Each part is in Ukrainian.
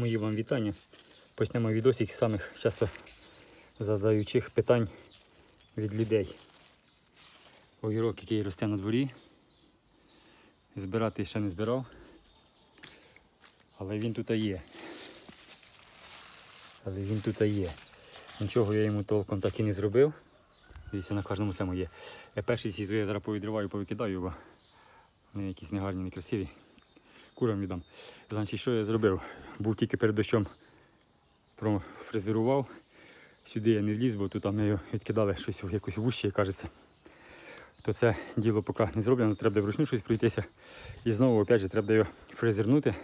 Мої вам вітання. Почнемо відосик з самих часто задаючих питань від людей. Огірок, який росте на дворі. Збирати ще не збирав. Але він тут є. Але він тут є. Нічого я йому толком так і не зробив. Дивіться, на кожному цьому є. Я перший сізу я зараз повідриваю, повикидаю, бо вони якісь негарні, некрасиві. Курам віддам. Значить, що я зробив? Був тільки перед дощом профрезерував. Сюди я не вліз, бо тут там його відкидали щось в якусь кажеться. То це діло поки не зроблено, треба вручну щось пройтися. І знову, опять же, треба його фрезернути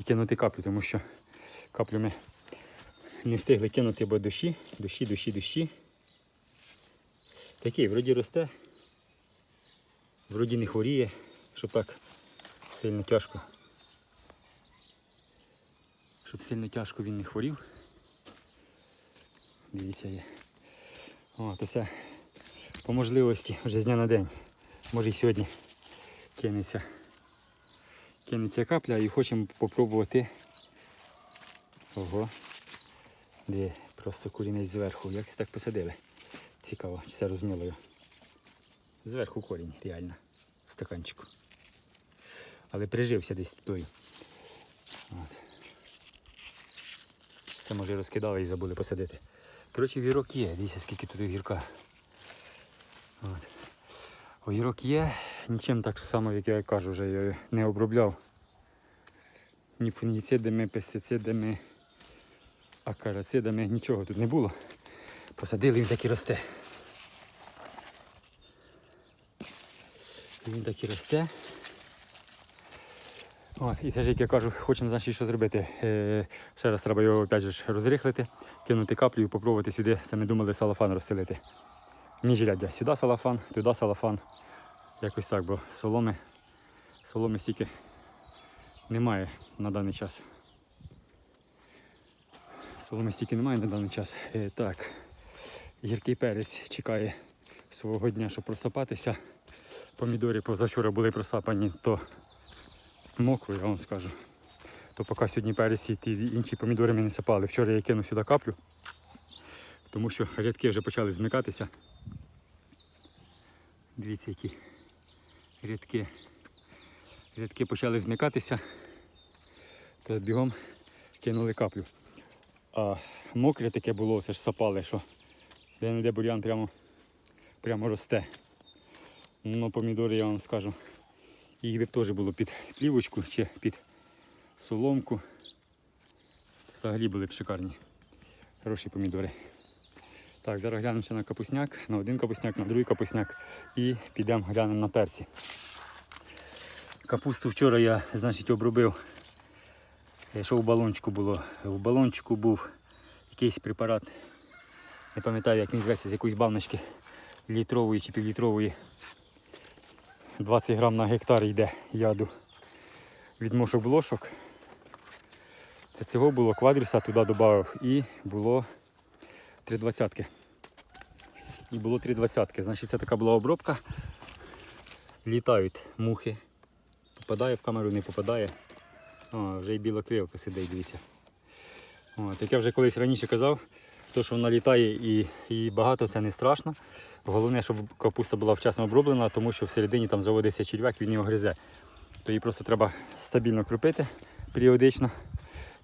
і кинути каплю, тому що каплю ми не встигли кинути, бо дощі, дощі, дощі, дощі. Такий, вроді росте, вроді не хворіє, щоб так сильно тяжко. Щоб сильно тяжко він не хворів. Дивіться є. О, то це по можливості вже з дня на день. Може і сьогодні кинеться. Кинеться капля і хочемо попробувати. Ого. Де просто корінець зверху. Як це так посадили? Цікаво, чи це розмілою. Зверху корінь, реально. В стаканчику. Але прижився десь той. От. Чи Це може розкидали і забули посадити. Коротше, вірок є, дивіться, скільки тут огірка. От. Огірок є, нічим так само, як я кажу, вже я не обробляв. Ні фунгіцидами, пестицидами, акарацидами, нічого тут не було. Посадили, він так і росте. Він так і росте. От, і це ж як я кажу, хочемо значить, що зробити. Е, ще раз треба його опять же розрихлити, кинути каплю і попробувати сюди, ми думали салафан розстелити. Міжряддя. Сюди салафан, туди салафан. Якось так, бо соломи, соломи стільки немає на даний час. Соломи стільки немає на даний час. Е, так, гіркий перець чекає свого дня, щоб просапатися. Помідори позавчора були просапані, то мокро, я вам скажу. То поки сьогодні перець і ті інші помідори ми не сапали. Вчора я кинув сюди каплю, тому що рядки вже почали змикатися. Дивіться, які рядки. Рядки почали змикатися, то бігом кинули каплю. А мокре таке було, це ж сапали, що де-не-де бур'ян прямо, прямо росте. Ну, помідори я вам скажу. Їх би б теж було під плівочку чи під соломку. Взагалі були б шикарні. Хороші помідори. Так, зараз глянемо ще на капусняк, на один капусняк, на другий капусняк і підемо глянемо на перці. Капусту вчора я, значить, обробив. Е, Що в балончику було? В балончику був якийсь препарат. Не пам'ятаю, як він зветься, з якоїсь баночки літрової чи півлітрової. 20 грам на гектар йде яду від мошок блошок. Це цього було квадріса, туди додав і було 3,20. І було 3,20. Значить це така була обробка. Літають мухи. Попадає в камеру, не попадає. О, вже і біла кривка сидить, дивіться. От, як я вже колись раніше казав, то що вона літає і, і багато це не страшно. Головне, щоб капуста була вчасно оброблена, тому що всередині там заводиться черв'як, він його гризе. То її просто треба стабільно крупити періодично.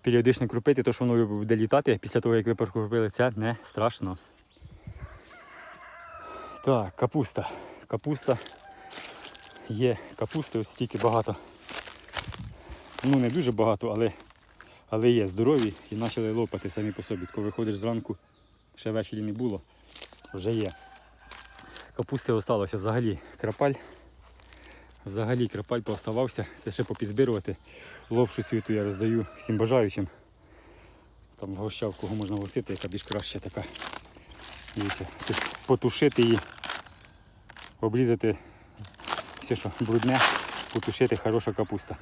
Періодично крупити, то що воно буде літати після того, як ви прокрупили, це не страшно. Так, капуста. Капуста. Є капусти, ось стільки багато. Ну не дуже багато, але, але є здорові і почали лопати самі по собі. Коли виходиш зранку, ще ввечері не було, вже є. Капусти залишилося взагалі крапаль. Взагалі крапаль пооставався. Це ще попізбирувати. Лопшу цю я роздаю всім бажаючим. Там гощав, кого можна гостити, яка більш краща така. Дивіться, потушити її, обрізати все, що брудне, потушити хороша капуста.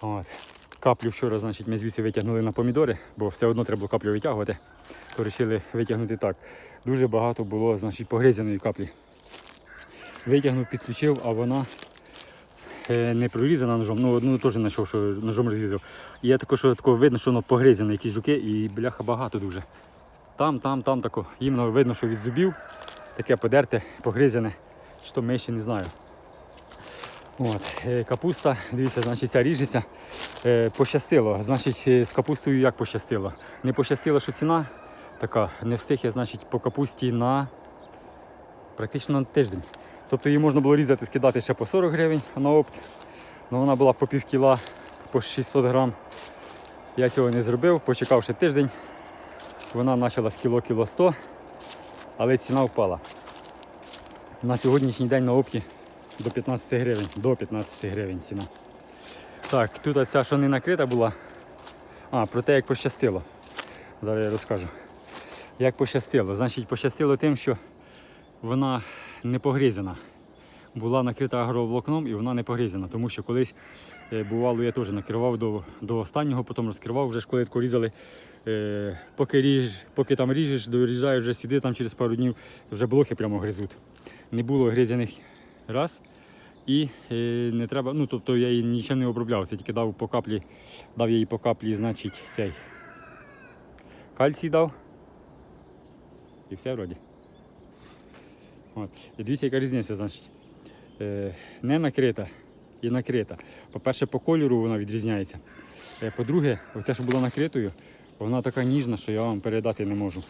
От. Каплю вчора, значить, ми звідси витягнули на помідори, бо все одно треба було каплю витягувати. То вирішили витягнути так. Дуже багато було значить, погризаної каплі. Витягнув, підключив, а вона е, не прорізана ножом, ну одну теж знайшов, що ножом розрізав. І я також що видно, що воно погризане, якісь жуки, і бляха багато дуже. Там, там, там тако. Іменно видно, що від зубів таке подерте, погризане, що миші, не знаю. От, е, капуста, дивіться, значить ця ріжеться. Е, пощастило. Значить, е, з капустою як пощастило? Не пощастило, що ціна така, не встиг я, значить, по капусті на практично на тиждень. Тобто її можна було різати, скидати ще по 40 гривень на опт. але вона була по пів кіла, по 600 грам. Я цього не зробив, почекав ще тиждень. Вона почала з кіло кіло 100, але ціна впала. На сьогоднішній день на опті до 15 гривень. До 15 гривень ціна. Так, тут ця, що не накрита була. А, про те, як пощастило. Зараз я розкажу. Як пощастило. Значить, пощастило тим, що вона не погрізана. Була накрита агроволокном і вона не погрізана. Тому що колись е, бувало, я теж накривав до, до останнього, потім розкривав вже ж коли різали. Е, поки, ріж, поки там ріжеш, доріжаєш вже сюди, там через пару днів вже блохи прямо гризуть. Не було гризяних раз. І е, не треба, ну тобто я її нічим не обробляв, це тільки дав по каплі, дав їй по каплі, значить, цей кальцій дав. І все вроді. От. І дивіться, яка різниця, значить. Е, не накрита і накрита. По-перше, по кольору вона відрізняється. Е, по-друге, оця, що була накритою, вона така ніжна, що я вам передати не можу.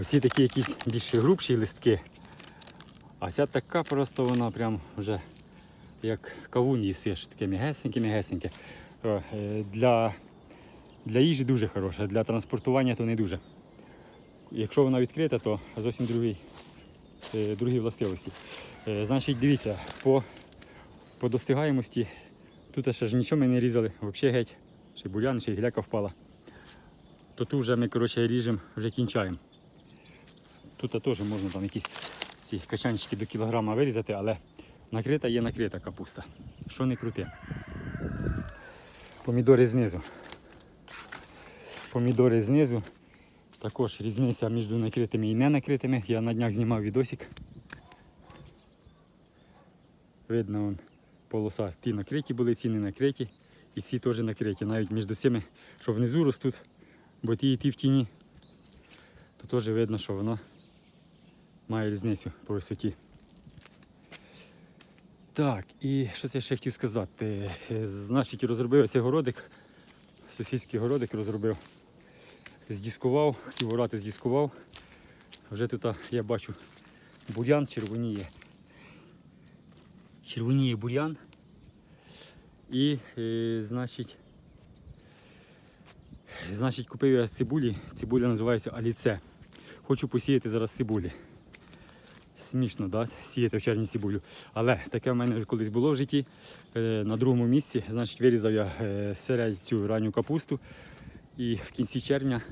Оці такі якісь більш грубші листки. А ця така просто вона прям вже як кавун їсиш, таке м'ягесеньке-м'ягесеньке. О, е, Для, для їжі дуже хороша, для транспортування то не дуже. Якщо вона відкрита, то зовсім другий, е, другі властивості. Е, Значить, дивіться, по, по достигаємості тут ще ж нічого ми не різали, взагалі геть, ще бурян, й гляка впала. То тут вже ми коротше, ріжемо, вже кінчаємо. Тут теж можна там якісь ці качанчики до кілограма вирізати, але накрита є накрита капуста. Що не крути. Помідори знизу. Помідори знизу. Також різниця між накритими і не накритими. Я на днях знімав відосик. Видно вон, полоса. Ті накриті були, ці не накриті. І ці теж накриті. Навіть між цими, що внизу ростуть, бо ті і ті в тіні, то теж видно, що воно має різницю по висоті. Так, і що це ще хотів сказати? Е, Значить, розробив цей городик, сусідський городик розробив. Здіскував, хотів орати здіскував. Вже тут я бачу бур'ян червоніє. Червоніє бур'ян. І, е, значить, значить, купив я цибулі. Цибуля називається аліце. Хочу посіяти зараз цибулі. Смішно, да? сіяти в червні цибулю. Але таке в мене вже колись було в житті. Е, на другому місці, значить, вирізав я е, серед цю ранню капусту. І в кінці червня,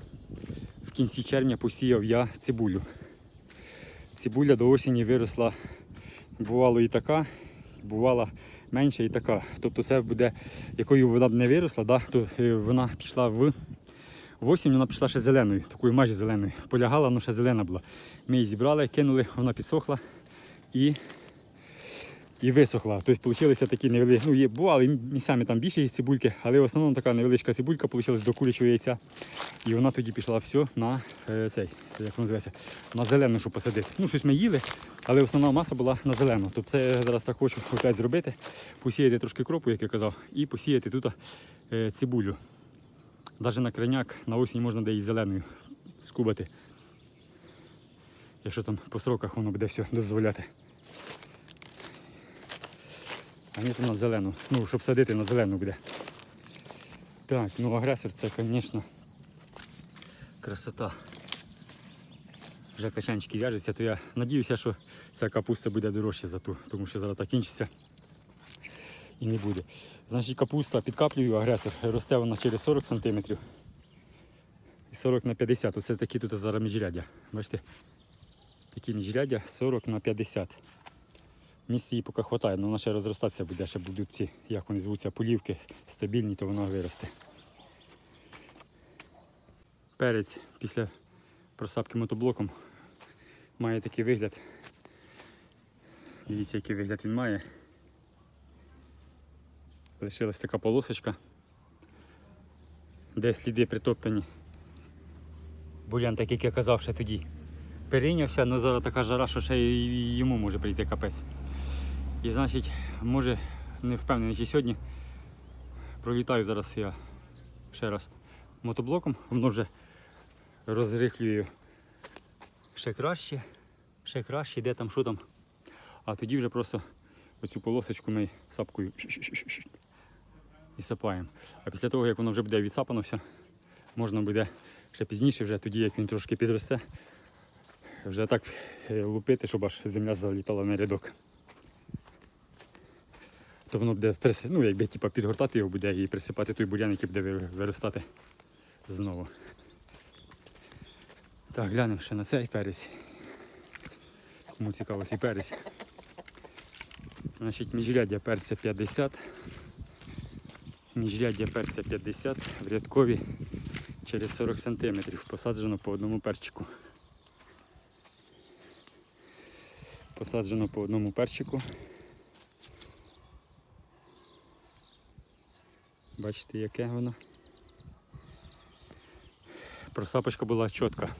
в кінці червня посіяв я цибулю. Цибуля до осені виросла, бувало і така, бувала менша і така. Тобто це буде, якою вона б не виросла, да, то е, вона пішла в в осінь вона пішла ще зеленою, такою майже зеленою. Полягала, але ще зелена була. Ми її зібрали, кинули, вона підсохла і, і висохла. Тобто вийшли такі невеликі, ну є, бували місцями там більші цибульки, але в основному така невеличка цибулька вийшла до курячого яйця. І вона тоді пішла все на е, цей, як називається, на зелену, щоб посадити. Ну, щось ми їли, але основна маса була на зелену. Тобто це я зараз так хочу опять зробити, посіяти трошки кропу, як я казав, і посіяти тут е, цибулю. Навіть на криняк на осінь можна де і зеленою скубати. Якщо там по сроках воно буде все дозволяти. А ні, то на зелену. Ну, щоб садити на зелену буде. Так, ну агресор це, звісно, красота. Вже качанчики в'яжуться, то я надіюся, що ця капуста буде дорожча за ту, тому що зараз так кінчиться і не буде. Значить капуста під каплею агресор росте вона через 40 см. І 40 на 50. Оце такі тут зараз міжрядя. Бачите? Такі міжрядя 40 на 50. Місці її поки вистачає, але вона ще розростатися буде, ще будуть ці, як вони звуться, полівки стабільні, то вона виросте. Перець після просапки мотоблоком має такий вигляд. Дивіться, який вигляд він має. Лишилась така полосочка, де сліди притоптані. Бурян, так як я казав ще тоді, перейнявся, але зараз така жара, що ще йому може прийти капець. І значить, може, не впевнений, чи сьогодні пролітаю зараз я ще раз мотоблоком, воно вже розрихлює ще краще, ще краще, де там, що там. А тоді вже просто оцю полосочку ми сапкою і сапаємо. А після того, як воно вже буде відсапано все, можна буде ще пізніше, вже тоді, як він трошки підросте, вже так е, лупити, щоб аж земля залітала на рядок. То воно буде ну, якби типа, підгортати його буде і присипати той бурян, який буде виростати знову. Так, глянемо ще на цей перець. Кому цікаво цей перець. Значить, міжряддя перця 50. Міжряддя перця 50, в рядкові через 40 см. Посаджено по одному перчику. Посаджено по одному перчику. Бачите, яке воно. Просапочка була чітка.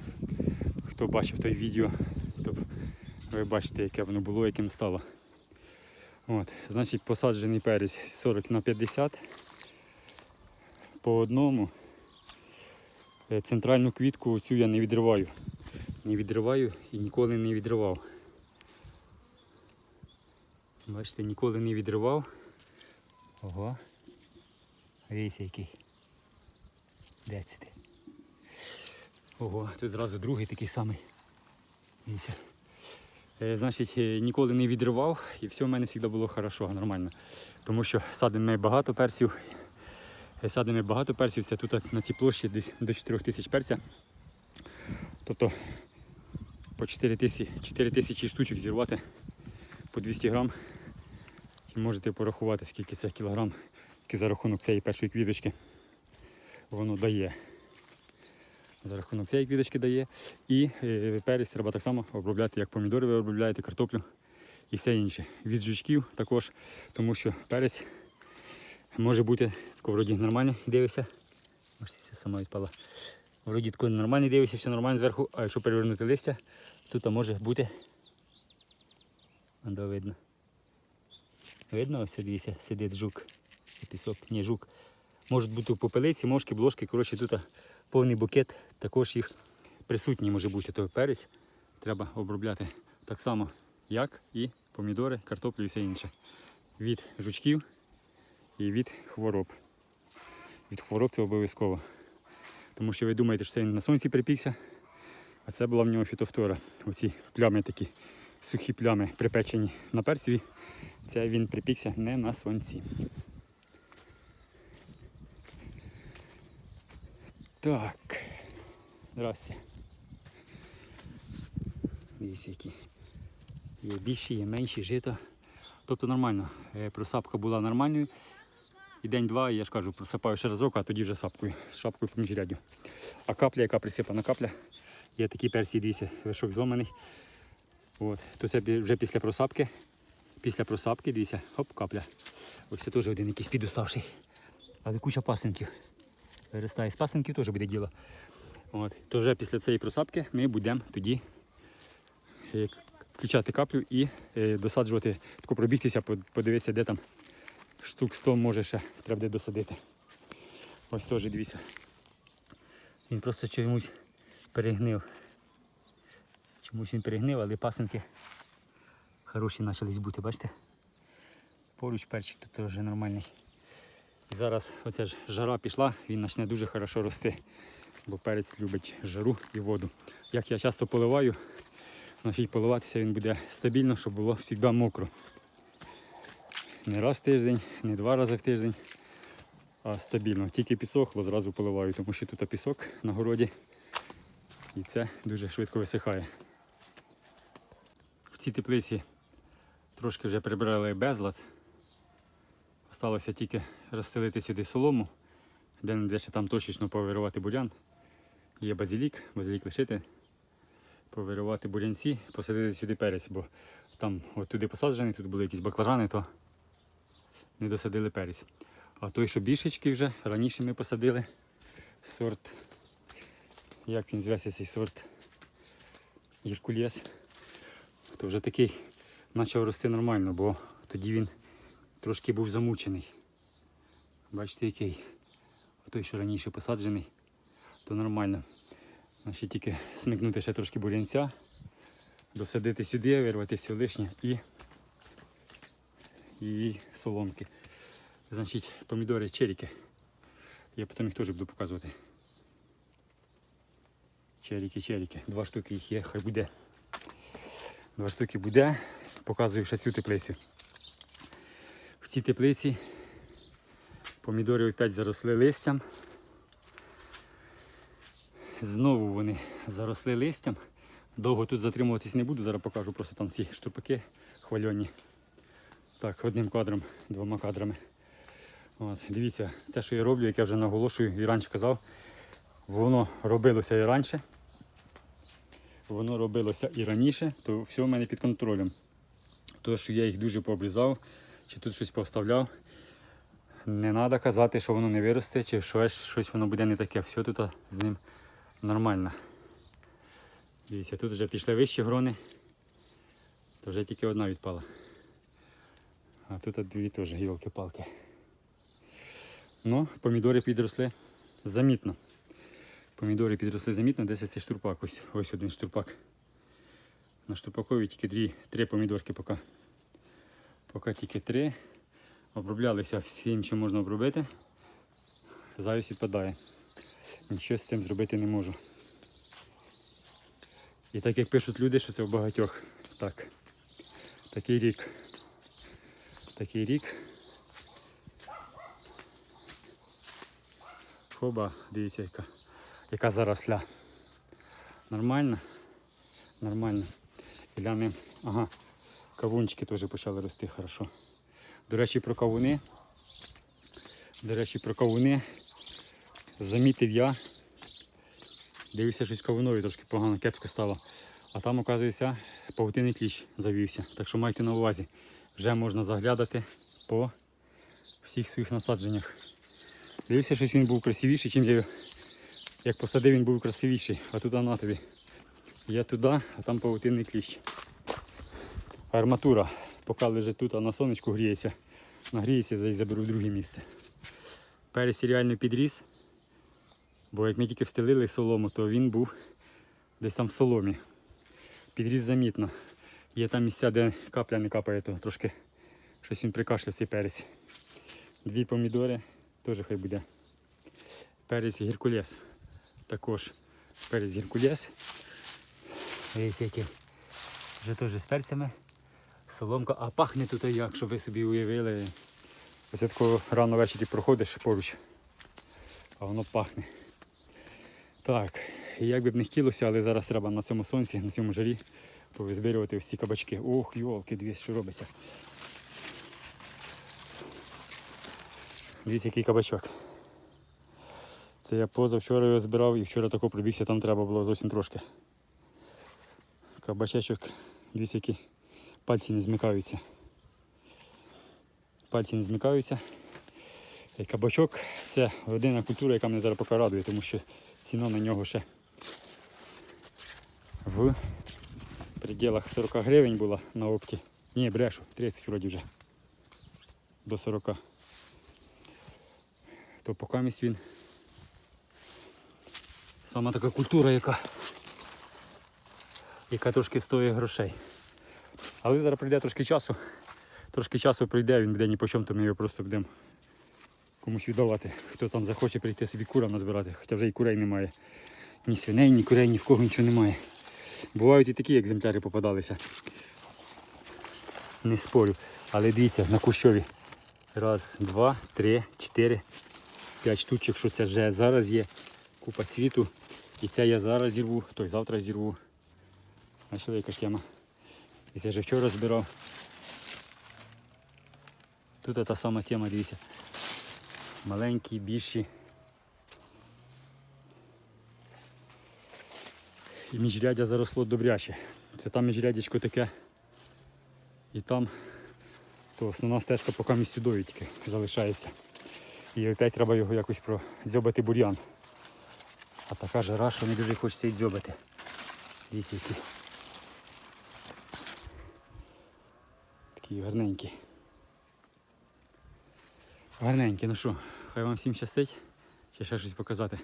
Хто бачив той відео, то ви бачите, яке воно було, яким стало. От, значить, посаджений перець 40 на 50 по одному. Е, Центральну квітку цю я не відриваю. Не відриваю і ніколи не відривав. Бачите, ніколи не відривав. Ого. Дивіться який. Де це ти? Ого, тут зразу другий такий самий. Дивіться. Е, Значить, е, ніколи не відривав і все в мене завжди було хорошо, нормально. Тому що садимо ми багато перців. Садимо багато перців, це тут на цій площі десь до 4 тисяч перця. Тобто по 4 тисячі, 4 тисячі штучок зірвати по 200 грам. І можете порахувати, скільки це кілограм, тільки за рахунок цієї першої квіточки воно дає. За рахунок цієї квіточки дає. І е, перець треба так само обробляти, як помідори ви обробляєте, картоплю і все інше. Від жучків також, тому що перець може бути тако вроді нормальний, дивишся. Це сама відпала. Вроді тако нормальний дивишся, все нормально зверху, а якщо перевернути листя, тут може бути. Андо видно. Видно, ось дивіться, сидить жук. Пісок, ні, жук. Можуть бути попелиці, мошки, блошки. Коротше, тут повний букет, також їх присутній може бути. То перець треба обробляти так само, як і помідори, картоплю і все інше. Від жучків і від хвороб. Від хвороб це обов'язково. Тому що ви думаєте, що це він на сонці припікся, а це була в нього фітофтора. Оці плями такі, сухі плями припечені на перцеві. Це він припікся не на сонці. Так. Здрасте. Дивіться які. Є більші, є менші жито. Тобто нормально. Е, Просапка була нормальною. І день-два, і я ж кажу, просипаю ще разок, а тоді вже сапкою, з шапкою по міжрядю. А капля, яка присипана капля, є такі персії, дивіться, вершок зломаний. От. То це вже після просапки. Після просапки, дивіться, хоп, капля. Ось це теж один якийсь підуставший. Але куча пасенків. Виростає з пасенків теж буде діло. От. То вже після цієї просапки ми будемо тоді е, включати каплю і е, досаджувати, тако пробігтися, подивитися, де там штук 100 може ще треба буде досадити. Ось теж дивіться. Він просто чомусь перегнив. Чомусь він перегнив, але пасенки хороші почались бути, бачите? Поруч перчик тут теж нормальний. І зараз оця ж жара пішла, він почне дуже хорошо рости, бо перець любить жару і воду. Як я часто поливаю, значить поливатися він буде стабільно, щоб було завжди мокро. Не раз в тиждень, не два рази в тиждень, а стабільно. Тільки підсохло, зразу поливаю, тому що тут пісок на городі і це дуже швидко висихає. В цій теплиці трошки вже прибрали безлад. Осталося тільки розстелити сюди солому, де не ще там точечно повирувати бурян. Є базилік, базилік лишити, повирувати бурянці, посадити сюди перець, бо там от туди посаджений, тут були якісь баклажани, то не досадили перець. А той, що більшечки вже, раніше ми посадили сорт. Як він зветься цей сорт? Гіркулес. То вже такий почав рости нормально, бо тоді він трошки був замучений. Бачите, який. Той, що раніше посаджений, то нормально. Значить тільки смикнути ще трошки бурянця, досадити сюди, вирвати все лишнє і, і соломки. Значить, помідори черіки. Я потім їх теж буду показувати. Черіки, черіки. Два штуки їх є, хай буде. Два штуки буде. Показую ще цю теплицю. В цій теплиці помідори опять заросли листям. Знову вони заросли листям. Довго тут затримуватись не буду, зараз покажу просто там ці штурпаки хвальоні. Так, одним кадром, двома кадрами. От, дивіться, те, що я роблю, як я вже наголошую і раніше казав, воно робилося і раніше. Воно робилося і раніше, то все в мене під контролем. То, що я їх дуже пообрізав, чи тут щось повставляв, не треба казати, що воно не виросте, чи щось, щось воно буде не таке. Все тут з ним нормально. Дивіться, тут вже пішли вищі грони, то вже тільки одна відпала. А тут дві теж гілки-палки. Ну, помідори підросли замітно. Помідори підросли замітно, десь цей штурпак. Ось, ось один штурпак. На штурпакові тільки дві, три помідорки поки. Поки тільки три. Оброблялися всім, що можна обробити. Завість відпадає. Нічого з цим зробити не можу. І так як пишуть люди, що це в багатьох. Так. Такий рік. Такий рік. Хоба, дивіться, яка, яка заросля. Нормально? Нормально. Глянемо. Ага. Кавунчики теж почали рости хорошо. До речі, про кавуни. До речі, про кавуни. Замітив я. Дивився, щось кавунові трошки погано, кепсько стало. А там, оказується, павутинний кліщ завівся. Так що майте на увазі. Вже можна заглядати по всіх своїх насадженнях. Дивився, щось він був красивіший, чим я як посадив, він був красивіший. А туди на тобі. Я туди, а там павутинний кліщ. Арматура. Поки лежить тут, а на сонечку гріється. Нагріється, десь заберу в друге місце. Перець реально підріс. Бо як ми тільки встелили солому, то він був десь там в соломі. Підріс замітно. Є там місця, де капля не капає, то трошки щось він прикашляв цей перець. Дві помідори, теж хай буде. Перець гіркулес. Також перець гіркулес. Дивіться, який. Вже теж з перцями. Соломка, а пахне тут як, щоб ви собі уявили. Ось такого рано ввечері проходиш поруч, а воно пахне. Так, як би б не хотілося, але зараз треба на цьому сонці, на цьому жарі повизбирювати всі кабачки. Ох, йолки, дивіться, що робиться. Дивіться, який кабачок. Це я позавчора його збирав і вчора тако пробігся, там треба було зовсім трошки. Кабачечок, дивіться, які пальці не змикаються. Пальці не змикаються. Кабачок це єдина культура, яка мене зараз поки радує, тому що ціна на нього ще в пределах 40 гривень була на опті. Ні, брешу, 30 вроді вже. До 40. То поки місць він. Сама така культура, яка, яка трошки стоїть грошей. Але зараз прийде трошки часу. Трошки часу прийде, він буде ні по чому, то ми його просто будемо комусь віддавати. Хто там захоче прийти собі кура назбирати, хоча вже і курей немає. Ні свиней, ні курей, ні в кого нічого немає. Бувають і такі екземпляри попадалися. Не спорю. Але дивіться, на кущові. Раз, два, три, чотири, п'ять штучок, що це вже зараз є. Купа цвіту. І це я зараз зірву, той завтра зірву. Бачили, яка тема. І це вже вчора збирав. Тут та сама тема, дивіться. Маленькі, більші. І міжряддя заросло добряче. Це там міжряддячко таке. І там то основна стежка поки сюдою тільки залишається. І опять треба його якось продзьобати бур'ян. А така жара, що не дуже хочеться і дзьобати. Дивіться, які. Такі гарненькі. Гарненькі, ну що, хай вам всім щастить. Ще ще щось показати.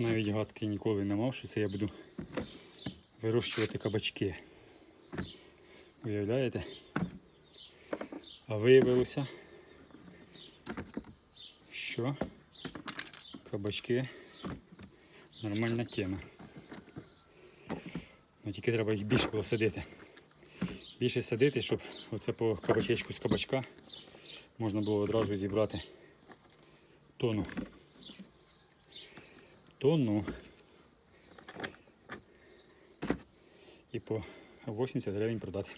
Навіть гадки ніколи не мав, що це я буду вирощувати кабачки. Уявляєте? А виявилося, що кабачки нормальна тема. Ну, тільки треба їх більше було садити. Більше садити, щоб оце по кабачечку з кабачка можна було одразу зібрати тонну. Тонну. І по 80 гривень продати.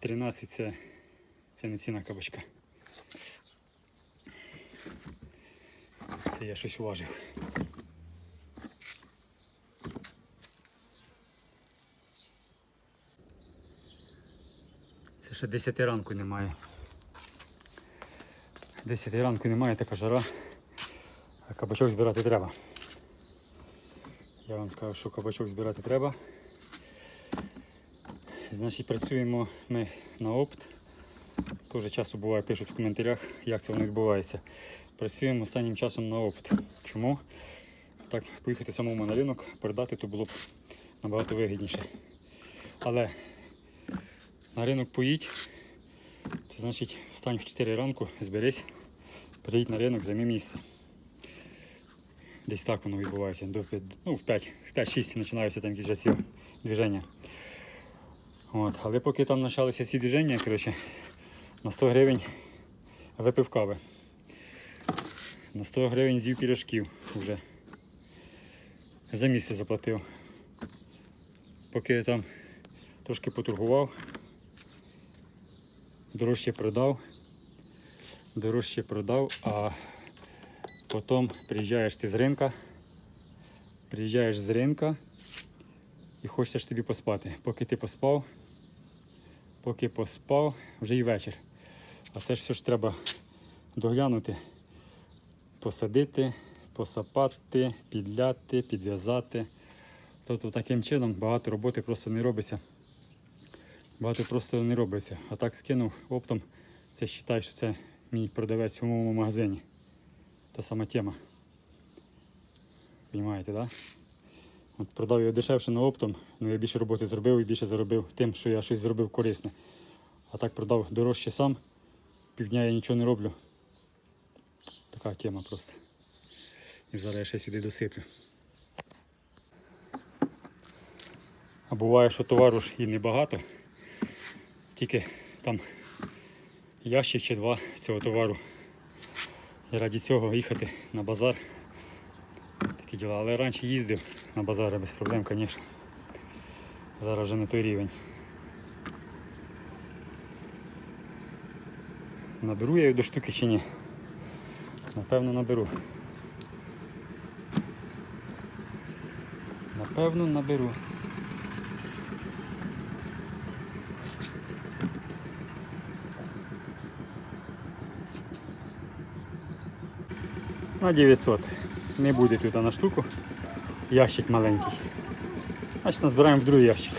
Тринадцять це, це не ціна кабачка. Це я щось уважив. Це ще 10 ранку немає. 10 ранку немає така жара, а кабачок збирати треба. Я вам скажу, що кабачок збирати треба. Значить, працюємо ми на опт. Дуже часто буває, пишуть в коментарях, як це воно відбувається. Працюємо останнім часом на опт. Чому? Так, поїхати самому на ринок, продати, то було б набагато вигідніше. Але на ринок поїдь, це значить встань в 4 ранку, зберись, приїдь на ринок, займи місце. Десь так воно відбувається. До, ну, в 5, в 5-6 починаються там якісь ці движення. От. Але поки там почалися ці движення, коротше, на 100 гривень випив кави. На 100 гривень з'їв пірожків вже. За місце заплатив. Поки я там трошки поторгував, дорожче продав, дорожче продав, а потім приїжджаєш ти з ринка, приїжджаєш з ринка і хочеш тобі поспати. Поки ти поспав, поки поспав, вже і вечір. А це ж все ж треба доглянути, посадити, посапати, підляти, підв'язати. Тобто таким чином багато роботи просто не робиться. Багато просто не робиться. А так скинув оптом, це вважай, що це мій продавець у моєму магазині. Та сама тема. Понімаєте. Да? От продав його дешевше на оптом, але я більше роботи зробив і більше заробив тим, що я щось зробив корисне. А так продав дорожче сам, півдня я нічого не роблю. Така тема просто. І зараз я ще сюди досиплю. А буває, що товару ж і небагато, тільки там ящик чи два цього товару. І раді цього їхати на базар. Такі діла. Але раніше їздив на базари без проблем, звісно. Зараз вже не той рівень. Наберу я її до штуки чи ні? Напевно наберу. Напевно наберу. На 900. Не буде тут на штуку. Ящик маленький. Значить назбираємо в другий ящик.